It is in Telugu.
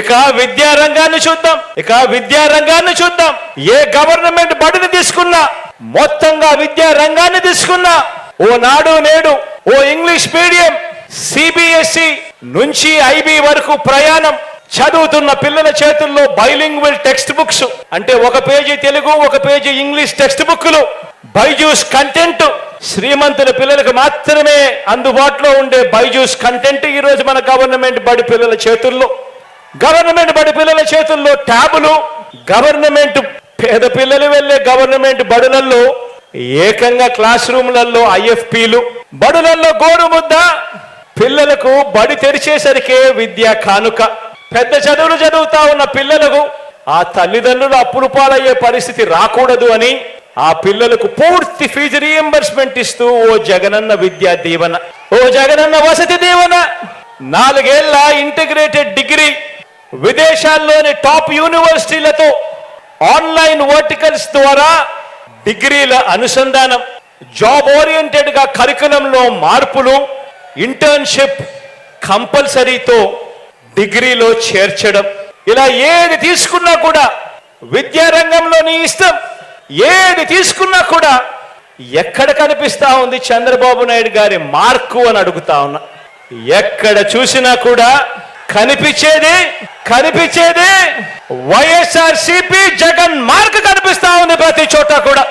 ఇక విద్యా రంగాన్ని చూద్దాం. ఇక విద్యా రంగాన్ని చూద్దాం. ఏ గవర్నమెంట్ బడిని తీసుకున్నా మొత్తంగా విద్యా రంగాన్ని తీసుకున్నా ఓ నాడు నేడు ఓ ఇంగ్లీష్ మీడియం సిబిఎస్ఈ నుంచి ఐబీ వరకు ప్రయాణం చదువుతున్న పిల్లల చేతుల్లో బైలింగ్వల్ టెక్స్ట్ బుక్స్ అంటే ఒక పేజీ తెలుగు ఒక పేజీ ఇంగ్లీష్ టెక్స్ట్ బుక్లు బైజూస్ కంటెంట్ శ్రీమంతుల పిల్లలకు మాత్రమే అందుబాటులో ఉండే బైజూస్ కంటెంట్ ఈరోజు మన గవర్నమెంట్ బడి పిల్లల చేతుల్లో. గవర్నమెంట్ బడి పిల్లల చేతుల్లో ట్యాబులు గవర్నమెంట్ పేద పిల్లలు వెళ్ళే గవర్నమెంట్ బడులలో ఏకంగా క్లాస్ రూమ్లలో ఐఎఫ్పీలు. బడులలో గోడు ముద్ద పిల్లలకు బడి తెరిచేసరికే విద్యా కానుక. పెద్ద చదువులు చదువుతా ఉన్న పిల్లలకు ఆ తల్లిదండ్రులు అప్పులు పాలయ్యే పరిస్థితి రాకూడదు అని ఆ పిల్లలకు పూర్తి ఫీజు రీఎంబర్స్మెంట్ ఇస్తూ ఓ జగనన్న విద్యా దీవెన. ఓ జగనన్న వసతి దీవెన. నాలుగేళ్ళ ఇంటిగ్రేటెడ్ డిగ్రీ. విదేశాల్లోని టాప్ యూనివర్సిటీలతో ఆన్లైన్ వర్టికల్స్ ద్వారా డిగ్రీల అనుసంధానం జాబ్ ఓరియంటెడ్గా కరికులంలో మార్పులు ఇంటర్న్షిప్ కంపల్సరీతో డిగ్రీలో చేర్చడం. ఇలా ఏది తీసుకున్నా కూడా విద్యారంగంలో నీ ఇష్టం ఏది తీసుకున్నా కూడా ఎక్కడ కనిపిస్తా ఉంది చంద్రబాబు నాయుడు గారి మార్కు అని అడుగుతా ఉన్నా. ఎక్కడ చూసినా కూడా కనిపించేది కనిపించేది వైఎస్ఆర్ సిపి జగన్ మార్క్ కనిపిస్తా ఉంది ప్రతి చోట కూడా.